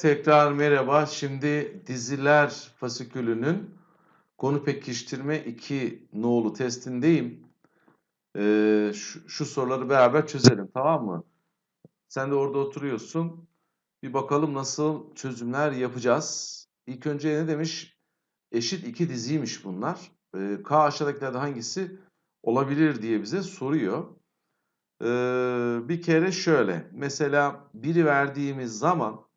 Tekrar merhaba. Şimdi diziler fasikülünün konu pekiştirme 2 nolu testindeyim. Ee, şu, şu soruları beraber çözelim tamam mı? Sen de orada oturuyorsun. Bir bakalım nasıl çözümler yapacağız. İlk önce ne demiş? Eşit iki diziymiş bunlar. Ee, K aşağıdakilerden hangisi olabilir diye bize soruyor. Ee, bir kere şöyle. Mesela biri verdiğimiz zaman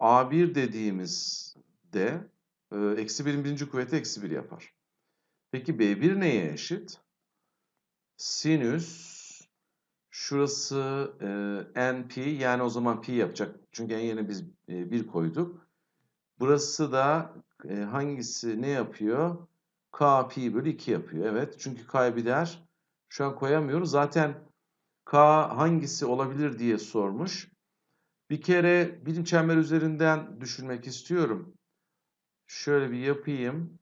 A1 dediğimizde e, eksi 1'in birinci kuvveti eksi 1 yapar. Peki B1 neye eşit? Sinüs şurası e, NP yani o zaman pi yapacak. Çünkü en yerine biz e, 1 koyduk. Burası da e, hangisi ne yapıyor? K pi bölü 2 yapıyor. Evet çünkü K'ya bir değer şu an koyamıyoruz. Zaten K hangisi olabilir diye sormuş. Bir kere birim çember üzerinden düşünmek istiyorum. Şöyle bir yapayım.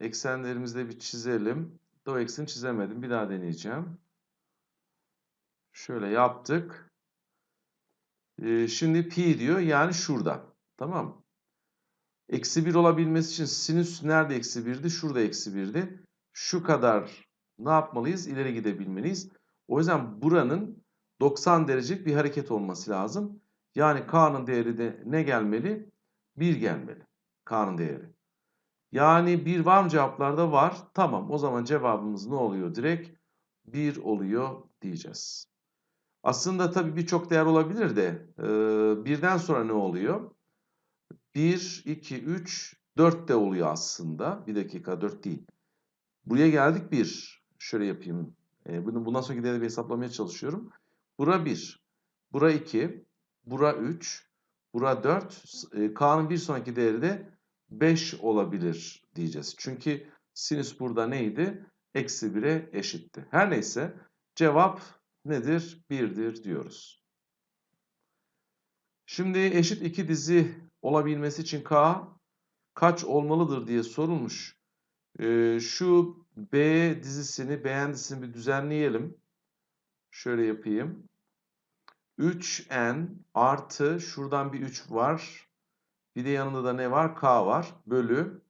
Eksenlerimizi de bir çizelim. Do ekseni çizemedim. Bir daha deneyeceğim. Şöyle yaptık. Ee, şimdi pi diyor. Yani şurada. Tamam Eksi 1 olabilmesi için sinüs nerede eksi 1'di? Şurada eksi 1'di. Şu kadar ne yapmalıyız? İleri gidebilmeliyiz. O yüzden buranın 90 derecelik bir hareket olması lazım. Yani K'nın değeri de ne gelmeli? 1 gelmeli. K'nın değeri. Yani 1 var mı cevaplarda? Var. Tamam o zaman cevabımız ne oluyor? Direkt 1 oluyor diyeceğiz. Aslında tabii birçok değer olabilir de birden sonra ne oluyor? 1, 2, 3, 4 de oluyor aslında. Bir dakika 4 değil. Buraya geldik 1. Şöyle yapayım. Bunu bundan sonraki değeri bir hesaplamaya çalışıyorum. Bura 1. Bura 2. Bura 3. Bura 4. E, K'nın bir sonraki değeri de 5 olabilir diyeceğiz. Çünkü sinüs burada neydi? Eksi 1'e eşitti. Her neyse cevap nedir? 1'dir diyoruz. Şimdi eşit iki dizi olabilmesi için K kaç olmalıdır diye sorulmuş. Şu B dizisini, beğen dizisini bir düzenleyelim. Şöyle yapayım. 3n artı şuradan bir 3 var. Bir de yanında da ne var? K var. Bölü.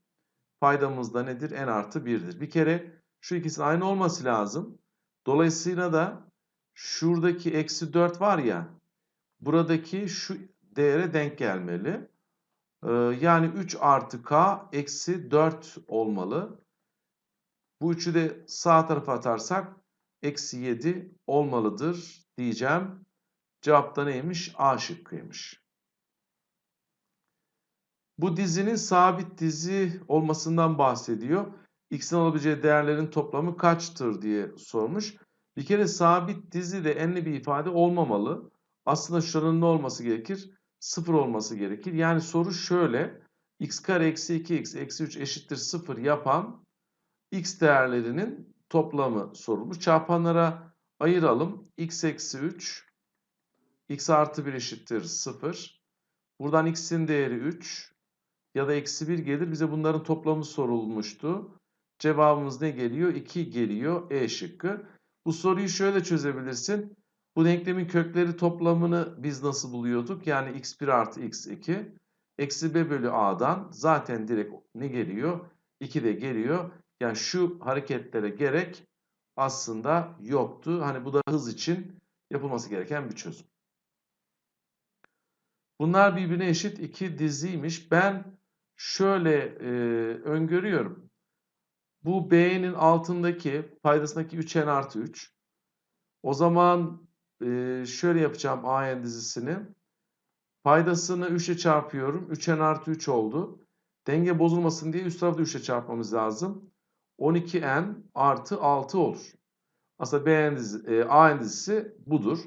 Paydamız da nedir? n artı 1'dir. Bir kere şu ikisinin aynı olması lazım. Dolayısıyla da şuradaki eksi 4 var ya. Buradaki şu değere denk gelmeli. Ee, yani 3 artı k eksi 4 olmalı. Bu üçü de sağ tarafa atarsak eksi 7 olmalıdır diyeceğim. Cevap da neymiş? A şıkkıymış. Bu dizinin sabit dizi olmasından bahsediyor. X'in alabileceği değerlerin toplamı kaçtır diye sormuş. Bir kere sabit dizi de enli bir ifade olmamalı. Aslında şuranın ne olması gerekir? 0 olması gerekir. Yani soru şöyle. x kare eksi 2x eksi 3 eşittir 0 yapan x değerlerinin toplamı sorulmuş. Çarpanlara ayıralım. x eksi 3 x artı 1 eşittir 0. Buradan x'in değeri 3 ya da eksi 1 gelir. Bize bunların toplamı sorulmuştu. Cevabımız ne geliyor? 2 geliyor. E şıkkı. Bu soruyu şöyle çözebilirsin. Bu denklemin kökleri toplamını biz nasıl buluyorduk? Yani x1 artı x2 eksi b bölü a'dan zaten direkt ne geliyor? 2 de geliyor. Yani şu hareketlere gerek aslında yoktu. Hani bu da hız için yapılması gereken bir çözüm. Bunlar birbirine eşit iki diziymiş. Ben şöyle e, öngörüyorum. Bu B'nin altındaki paydasındaki 3n artı 3. O zaman e, şöyle yapacağım AN dizisini. Paydasını 3'e çarpıyorum. 3n artı 3 oldu. Denge bozulmasın diye üst tarafı 3'e çarpmamız lazım. 12n artı 6 olur. Aslında BN dizi, e, AN dizisi budur.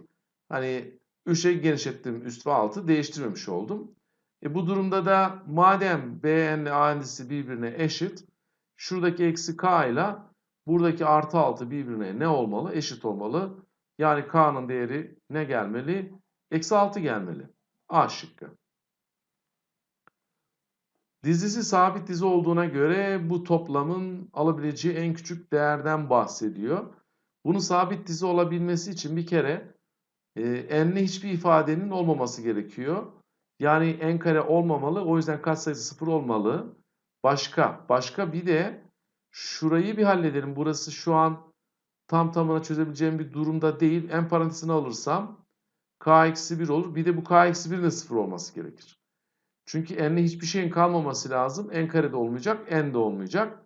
Hani 3'e genişlettim üst ve altı değiştirmemiş oldum. E bu durumda da madem BN ile AN dizisi birbirine eşit şuradaki eksi K ile buradaki artı 6 birbirine ne olmalı? Eşit olmalı. Yani K'nın değeri ne gelmeli? Eksi 6 gelmeli. A şıkkı. Dizisi sabit dizi olduğuna göre bu toplamın alabileceği en küçük değerden bahsediyor. Bunun sabit dizi olabilmesi için bir kere e, enli hiçbir ifadenin olmaması gerekiyor. Yani n kare olmamalı. O yüzden katsayısı 0 olmalı. Başka. Başka bir de şurayı bir halledelim. Burası şu an tam tamına çözebileceğim bir durumda değil. n parantezine alırsam k eksi 1 olur. Bir de bu k eksi 1'in de 0 olması gerekir. Çünkü n'le hiçbir şeyin kalmaması lazım. n kare de olmayacak. n de olmayacak.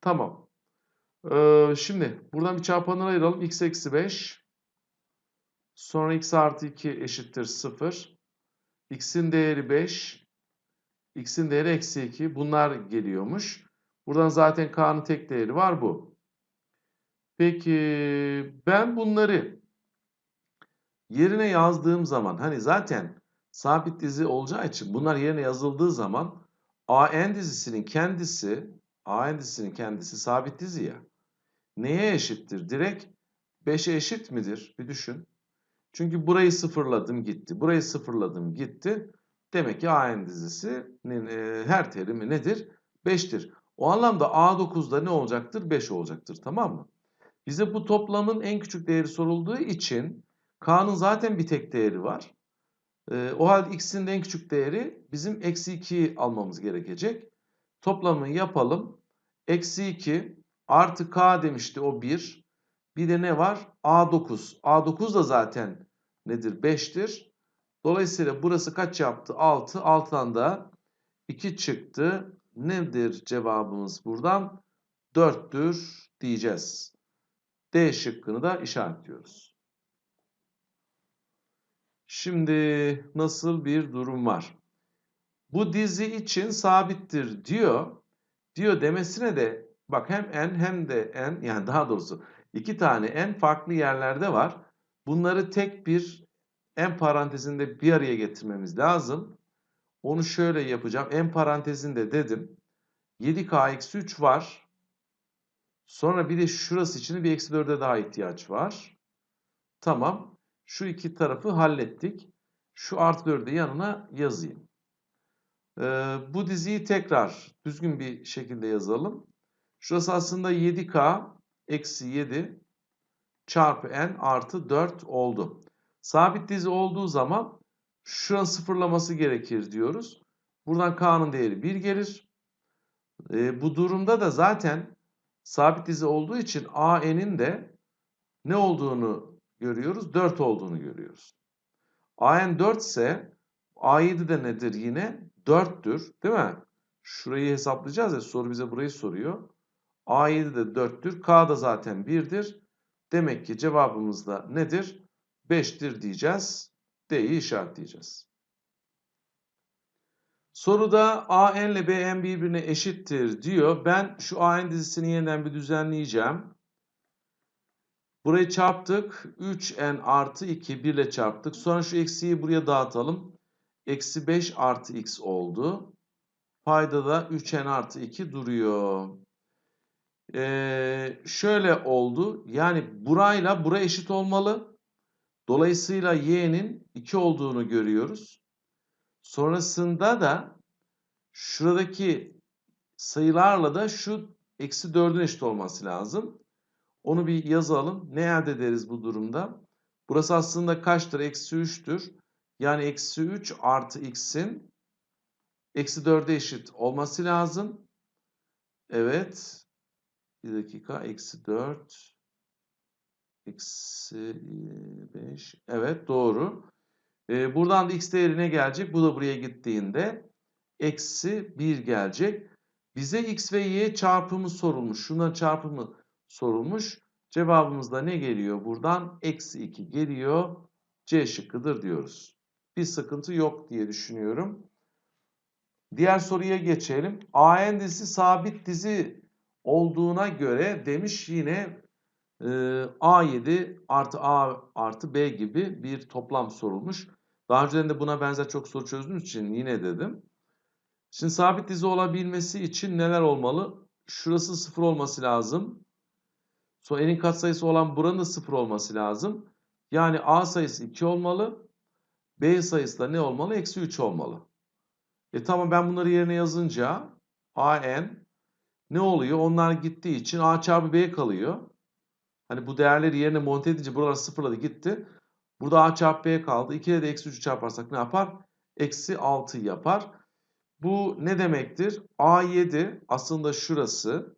Tamam. Ee, şimdi buradan bir çarpanları ayıralım. x eksi 5. Sonra x artı 2 eşittir 0. x'in değeri 5. x'in değeri eksi 2. Bunlar geliyormuş. Buradan zaten k'nın tek değeri var bu. Peki ben bunları yerine yazdığım zaman hani zaten sabit dizi olacağı için bunlar yerine yazıldığı zaman AN dizisinin kendisi AN dizisinin kendisi sabit dizi ya. Neye eşittir? Direkt 5'e eşit midir? Bir düşün. Çünkü burayı sıfırladım gitti. Burayı sıfırladım gitti. Demek ki AN dizisinin e, her terimi nedir? 5'tir. O anlamda A9'da ne olacaktır? 5 olacaktır. Tamam mı? Bize bu toplamın en küçük değeri sorulduğu için K'nın zaten bir tek değeri var. E, o halde x'in en küçük değeri bizim eksi 2'yi almamız gerekecek. Toplamı yapalım. Eksi 2 artı k demişti o 1. Bir de ne var? A9. A9 da zaten nedir? 5'tir. Dolayısıyla burası kaç yaptı? 6. 6'dan da 2 çıktı. Nedir cevabımız buradan? 4'tür diyeceğiz. D şıkkını da işaretliyoruz. Şimdi nasıl bir durum var? Bu dizi için sabittir diyor. Diyor demesine de bak hem n hem de n yani daha doğrusu iki tane n farklı yerlerde var. Bunları tek bir n parantezinde bir araya getirmemiz lazım. Onu şöyle yapacağım. n parantezinde dedim. 7k-3 var. Sonra bir de şurası için bir eksi 4'e daha ihtiyaç var. Tamam. Şu iki tarafı hallettik. Şu artı 4'ü yanına yazayım. Ee, bu diziyi tekrar düzgün bir şekilde yazalım. Şurası aslında 7k eksi 7 çarpı n artı 4 oldu. Sabit dizi olduğu zaman şuranın sıfırlaması gerekir diyoruz. Buradan k'nın değeri 1 gelir. Ee, bu durumda da zaten sabit dizi olduğu için AN'in de ne olduğunu görüyoruz? 4 olduğunu görüyoruz. AN 4 ise A7 de nedir yine? 4'tür değil mi? Şurayı hesaplayacağız ya soru bize burayı soruyor. A7 de 4'tür. K da zaten 1'dir. Demek ki cevabımız da nedir? 5'tir diyeceğiz. D'yi işaretleyeceğiz. Soruda AN ile BN birbirine eşittir diyor. Ben şu AN dizisini yeniden bir düzenleyeceğim. Burayı çarptık. 3n artı 2 1 ile çarptık. Sonra şu eksiği buraya dağıtalım. Eksi 5 artı x oldu. Payda da 3n artı 2 duruyor. Ee, şöyle oldu. Yani burayla bura eşit olmalı. Dolayısıyla y'nin 2 olduğunu görüyoruz. Sonrasında da şuradaki sayılarla da şu eksi 4'ün eşit olması lazım. Onu bir yazalım. Ne elde ederiz bu durumda? Burası aslında kaçtır? Eksi 3'tür. Yani eksi 3 artı x'in eksi 4'e eşit olması lazım. Evet. Bir dakika. Eksi 4. Eksi 5. Evet doğru. Ee, buradan da x değeri ne gelecek? Bu da buraya gittiğinde eksi 1 gelecek. Bize x ve y çarpımı sorulmuş. Şunların çarpımı sorulmuş. Cevabımızda ne geliyor buradan? Eksi 2 geliyor. C şıkkıdır diyoruz. Bir sıkıntı yok diye düşünüyorum. Diğer soruya geçelim. AN dizisi sabit dizi olduğuna göre demiş yine e, A7 artı A artı B gibi bir toplam sorulmuş. Daha önceden de buna benzer çok soru çözdüğüm için yine dedim. Şimdi sabit dizi olabilmesi için neler olmalı? Şurası sıfır olması lazım. Sonra n'in katsayısı olan buranın da 0 olması lazım. Yani a sayısı 2 olmalı. b sayısı da ne olmalı? Eksi 3 olmalı. E tamam ben bunları yerine yazınca a n ne oluyor? Onlar gittiği için a çarpı b kalıyor. Hani bu değerleri yerine monte edince buralar sıfırladı gitti. Burada a çarpı b kaldı. 2'ye de eksi 3'ü çarparsak ne yapar? eksi 6 yapar. Bu ne demektir? A7 aslında şurası.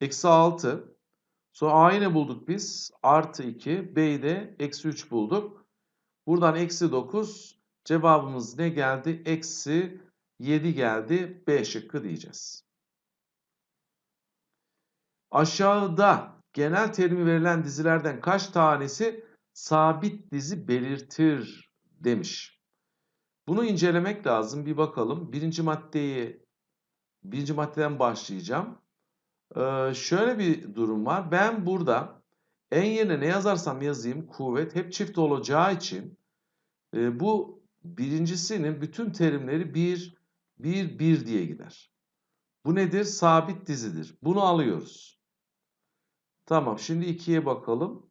Eksi 6. Sonra A'yı ne bulduk biz? Artı 2. B'yi de eksi 3 bulduk. Buradan eksi 9. Cevabımız ne geldi? Eksi 7 geldi. B şıkkı diyeceğiz. Aşağıda genel terimi verilen dizilerden kaç tanesi sabit dizi belirtir demiş. Bunu incelemek lazım. Bir bakalım. Birinci maddeyi, birinci maddeden başlayacağım. Ee, şöyle bir durum var. Ben burada en yerine ne yazarsam yazayım kuvvet hep çift olacağı için e, bu birincisinin bütün terimleri 1, 1, 1 diye gider. Bu nedir? Sabit dizidir. Bunu alıyoruz. Tamam. Şimdi 2'ye bakalım.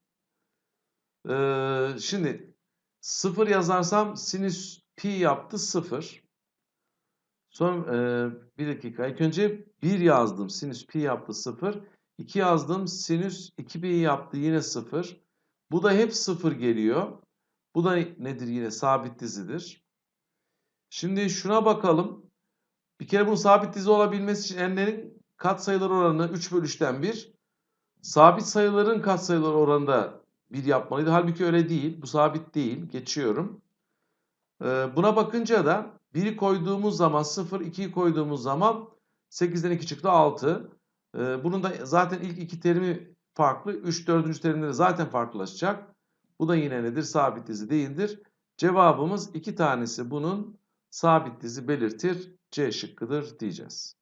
Ee, şimdi 0 yazarsam sinüs pi yaptı 0. Son e, bir dakika. İlk önce 1 yazdım. Sinüs pi yaptı 0. 2 yazdım. Sinüs 2pi yaptı yine 0. Bu da hep 0 geliyor. Bu da nedir yine? Sabit dizidir. Şimdi şuna bakalım. Bir kere bunun sabit dizi olabilmesi için n'lerin katsayıları oranı 3 bölü 3'ten 1. Sabit sayıların katsayıları oranında 1 yapmalıydı. Halbuki öyle değil. Bu sabit değil. Geçiyorum. Ee, buna bakınca da 1'i koyduğumuz zaman 0, 2'yi koyduğumuz zaman 8'den 2 çıktı 6. Ee, bunun da zaten ilk iki terimi farklı. 3, 4. terimleri zaten farklılaşacak. Bu da yine nedir? Sabit dizi değildir. Cevabımız iki tanesi bunun sabit dizi belirtir. C şıkkıdır diyeceğiz.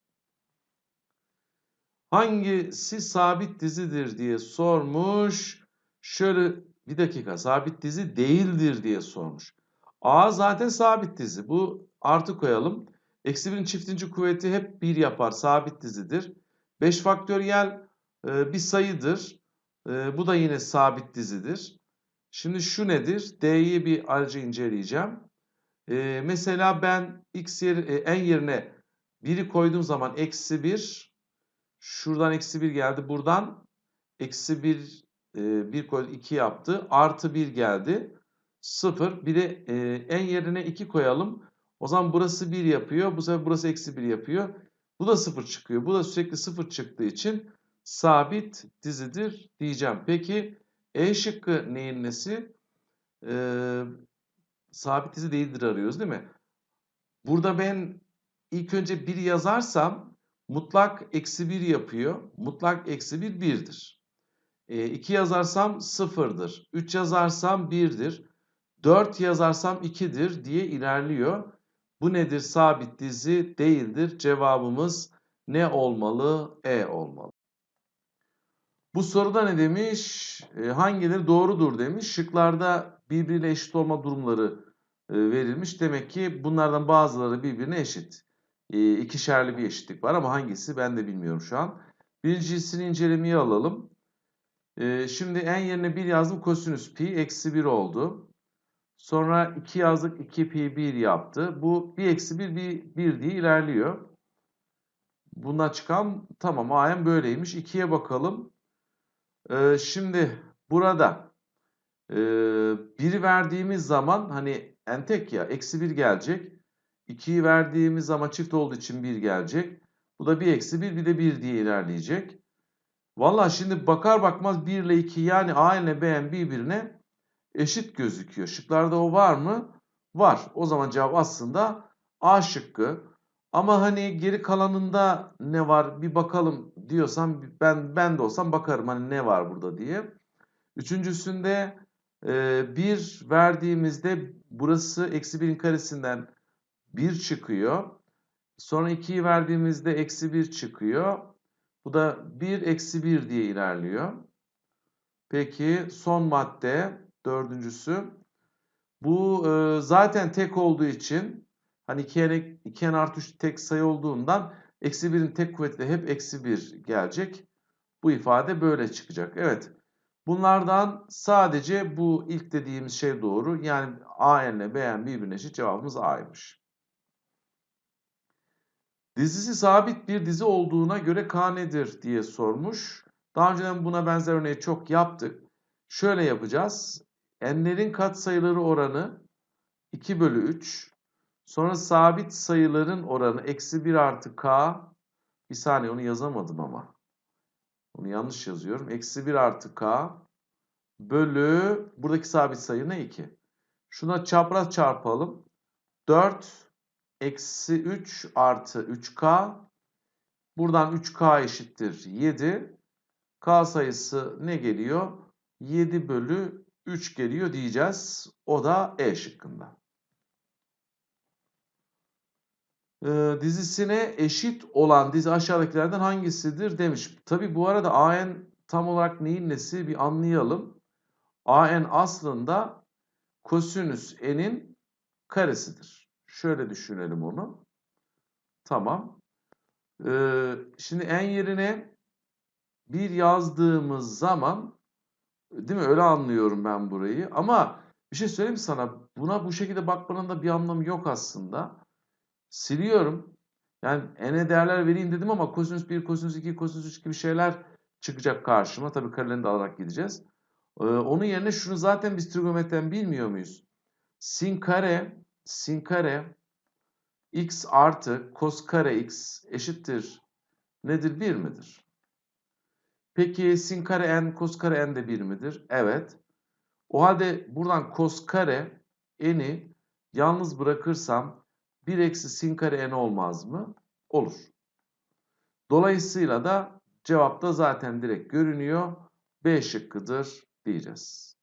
Hangisi sabit dizidir diye sormuş. Şöyle bir dakika sabit dizi değildir diye sormuş. A zaten sabit dizi. Bu artı koyalım. Eksi 1'in çiftinci kuvveti hep 1 yapar. Sabit dizidir. 5 faktöriyel e, bir sayıdır. E, bu da yine sabit dizidir. Şimdi şu nedir? D'yi bir ayrıca inceleyeceğim. E, mesela ben x yer, e, n yerine 1'i koyduğum zaman eksi 1. Şuradan eksi 1 geldi. Buradan eksi 1, e, 1 koyduk 2 yaptı. Artı 1 geldi. 0. Bir de e, n yerine 2 koyalım. O zaman burası 1 yapıyor. Bu sefer burası eksi 1 yapıyor. Bu da 0 çıkıyor. Bu da sürekli 0 çıktığı için sabit dizidir diyeceğim. Peki E şıkkı neyin nesi? Ee, sabit dizi değildir arıyoruz değil mi? Burada ben ilk önce 1 yazarsam mutlak eksi 1 yapıyor. Mutlak eksi 1 1'dir. E, 2 yazarsam 0'dır. 3 yazarsam 1'dir. 4 yazarsam 2'dir diye ilerliyor. Bu nedir? Sabit dizi değildir. Cevabımız ne olmalı? E olmalı. Bu soruda ne demiş? E, hangileri doğrudur demiş. Şıklarda birbiriyle eşit olma durumları e, verilmiş. Demek ki bunlardan bazıları birbirine eşit. E, ikişerli bir eşitlik var ama hangisi ben de bilmiyorum şu an. Birincisini incelemeye alalım. E, şimdi n yerine 1 yazdım. Kosinüs pi eksi 1 oldu. Sonra 2 yazdık 2 pi 1 yaptı. Bu 1 eksi 1 1, 1 diye ilerliyor. Bundan çıkan tamam aynen böyleymiş. 2'ye bakalım. Ee, şimdi burada e, 1'i verdiğimiz zaman hani en tek ya eksi 1 gelecek. 2'yi verdiğimiz zaman çift olduğu için 1 gelecek. Bu da 1 eksi 1 bir de 1 diye ilerleyecek. Valla şimdi bakar bakmaz 1 ile 2 yani A ile B birbirine eşit gözüküyor. Şıklarda o var mı? Var. O zaman cevap aslında A şıkkı. Ama hani geri kalanında ne var bir bakalım diyorsam ben ben de olsam bakarım hani ne var burada diye. Üçüncüsünde e, 1 verdiğimizde burası eksi 1'in karesinden 1 çıkıyor. Sonra 2'yi verdiğimizde eksi 1 çıkıyor. Bu da 1 eksi 1 diye ilerliyor. Peki son madde dördüncüsü. Bu e, zaten tek olduğu için hani 2n, 2n artı 3 tek sayı olduğundan eksi 1'in tek kuvveti hep eksi 1 gelecek. Bu ifade böyle çıkacak. Evet. Bunlardan sadece bu ilk dediğimiz şey doğru. Yani A ile B n birbirine eşit cevabımız A'ymış. Dizisi sabit bir dizi olduğuna göre K nedir diye sormuş. Daha önceden buna benzer örneği çok yaptık. Şöyle yapacağız. N'lerin katsayıları oranı 2 bölü 3. Sonra sabit sayıların oranı eksi 1 artı k. Bir saniye onu yazamadım ama. Onu yanlış yazıyorum. Eksi 1 artı k bölü buradaki sabit sayı ne 2. Şuna çapraz çarpalım. 4 eksi 3 artı 3k. Buradan 3k eşittir 7. K sayısı ne geliyor? 7 bölü 3 geliyor diyeceğiz. O da E şıkkında. Ee, dizisine eşit olan dizi aşağıdakilerden hangisidir demiş. Tabi bu arada AN tam olarak neyin nesi bir anlayalım. AN aslında kosinüs n'in karesidir. Şöyle düşünelim onu. Tamam. Ee, şimdi n yerine bir yazdığımız zaman değil mi öyle anlıyorum ben burayı. Ama bir şey söyleyeyim sana? Buna bu şekilde bakmanın da bir anlamı yok aslında. Siliyorum. Yani n'e değerler vereyim dedim ama kosinüs 1, kosinüs 2, kosinüs 3 gibi şeyler çıkacak karşıma. Tabii karelerini de alarak gideceğiz. Ee, onun yerine şunu zaten biz trigonometriden bilmiyor muyuz? Sin kare, sin kare x artı kos kare x eşittir nedir? 1 midir? Peki sin kare n kos kare n de 1 midir? Evet. O halde buradan kos kare n'i yalnız bırakırsam 1 eksi sin kare n olmaz mı? Olur. Dolayısıyla da cevapta zaten direkt görünüyor. B şıkkıdır diyeceğiz.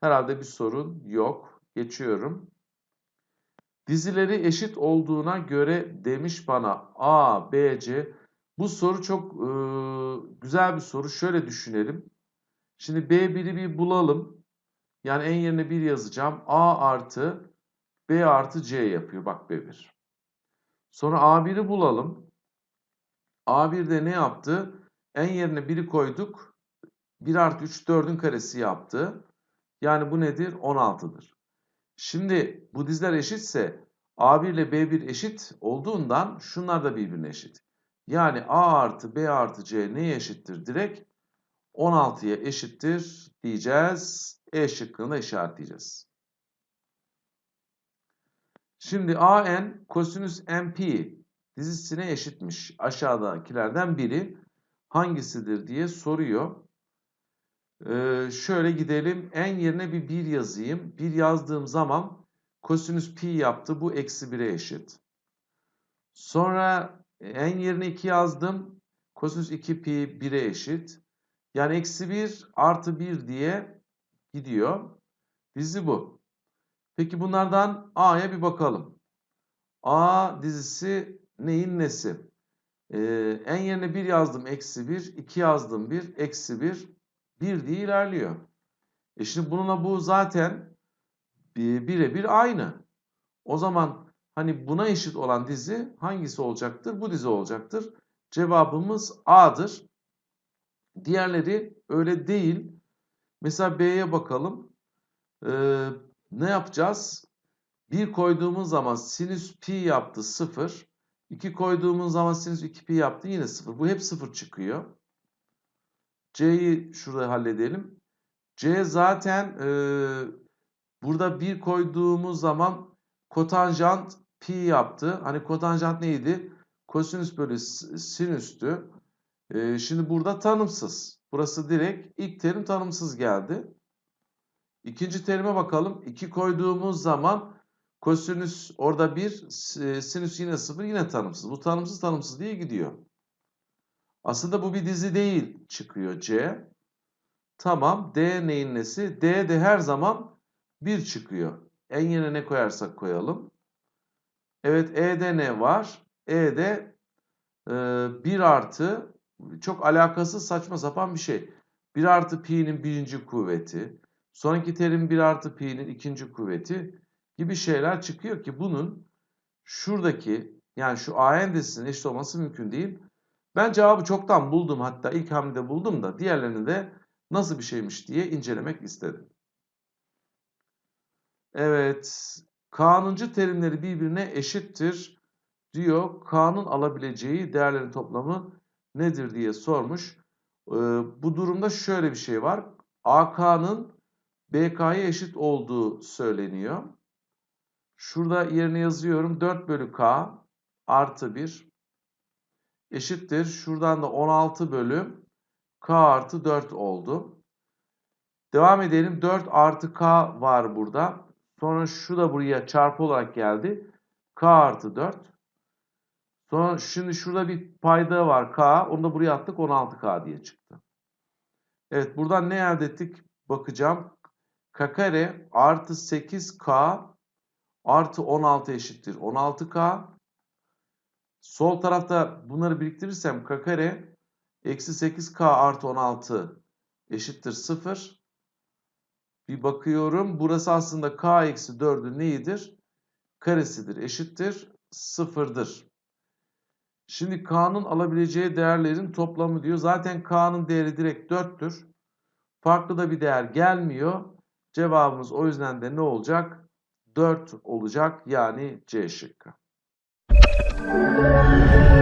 Herhalde bir sorun yok. Geçiyorum. Dizileri eşit olduğuna göre demiş bana A, B, C. Bu soru çok e, güzel bir soru. Şöyle düşünelim. Şimdi B1'i bir bulalım. Yani en yerine 1 yazacağım. A artı B artı C yapıyor. Bak B1. Sonra A1'i bulalım. A1'de ne yaptı? En yerine 1'i koyduk. 1 artı 3 4'ün karesi yaptı. Yani bu nedir? 16'dır. Şimdi bu diziler eşitse A1 ile B1 eşit olduğundan şunlar da birbirine eşit. Yani A artı B artı C neye eşittir? Direkt 16'ya eşittir diyeceğiz. E şıkkını işaretleyeceğiz. Şimdi AN kosinüs MP dizisine eşitmiş. Aşağıdakilerden biri hangisidir diye soruyor. Ee, şöyle gidelim. En yerine bir 1 yazayım. 1 yazdığım zaman kosinüs pi yaptı. Bu eksi 1'e eşit. Sonra en yerine 2 yazdım. Kosinüs 2 pi 1'e eşit. Yani eksi 1 artı 1 diye gidiyor. Dizi bu. Peki bunlardan A'ya bir bakalım. A dizisi neyin nesi? Ee, en yerine 1 yazdım eksi 1. 2 yazdım 1. Eksi 1. 1 diye ilerliyor. E şimdi bununla bu zaten birebir aynı. O zaman hani buna eşit olan dizi hangisi olacaktır? Bu dizi olacaktır. Cevabımız A'dır. Diğerleri öyle değil. Mesela B'ye bakalım. Ee, ne yapacağız? 1 koyduğumuz zaman sinüs pi yaptı 0. 2 koyduğumuz zaman sinüs 2 pi yaptı yine 0. Bu hep 0 çıkıyor. C'yi şurada halledelim. C zaten e, burada 1 koyduğumuz zaman kotanjant pi yaptı. Hani kotanjant neydi? Kosinüs bölü sinüstü. E, şimdi burada tanımsız. Burası direkt ilk terim tanımsız geldi. İkinci terime bakalım. 2 koyduğumuz zaman kosinüs orada 1, sinüs yine 0 yine tanımsız. Bu tanımsız tanımsız diye gidiyor. Aslında bu bir dizi değil çıkıyor C. Tamam D neyin nesi? D de her zaman 1 çıkıyor. En yerine ne koyarsak koyalım. Evet E'de ne var? E'de e, 1 artı çok alakasız saçma sapan bir şey. 1 artı pi'nin birinci kuvveti. Sonraki terim 1 artı pi'nin ikinci kuvveti gibi şeyler çıkıyor ki bunun şuradaki yani şu AN dizisinin eşit olması mümkün değil. Ben cevabı çoktan buldum hatta ilk hamlede buldum da diğerlerini de nasıl bir şeymiş diye incelemek istedim. Evet, kanuncu terimleri birbirine eşittir diyor. K'nın alabileceği değerlerin toplamı nedir diye sormuş. Ee, bu durumda şöyle bir şey var. AK'nın BK'ya eşit olduğu söyleniyor. Şurada yerine yazıyorum. 4 bölü k artı 1 eşittir. Şuradan da 16 bölü k artı 4 oldu. Devam edelim. 4 artı k var burada. Sonra şu da buraya çarpı olarak geldi. k artı 4. Sonra şimdi şurada bir payda var k. Onu da buraya attık 16k diye çıktı. Evet buradan ne elde ettik? Bakacağım. k kare artı 8k artı 16 eşittir 16k. Sol tarafta bunları biriktirirsem k kare eksi 8k artı 16 eşittir 0. Bir bakıyorum. Burası aslında k eksi 4'ün neyidir? Karesidir. Eşittir. Sıfırdır. Şimdi k'nın alabileceği değerlerin toplamı diyor. Zaten k'nın değeri direkt 4'tür. Farklı da bir değer gelmiyor. Cevabımız o yüzden de ne olacak? 4 olacak. Yani C şıkkı. Thank you.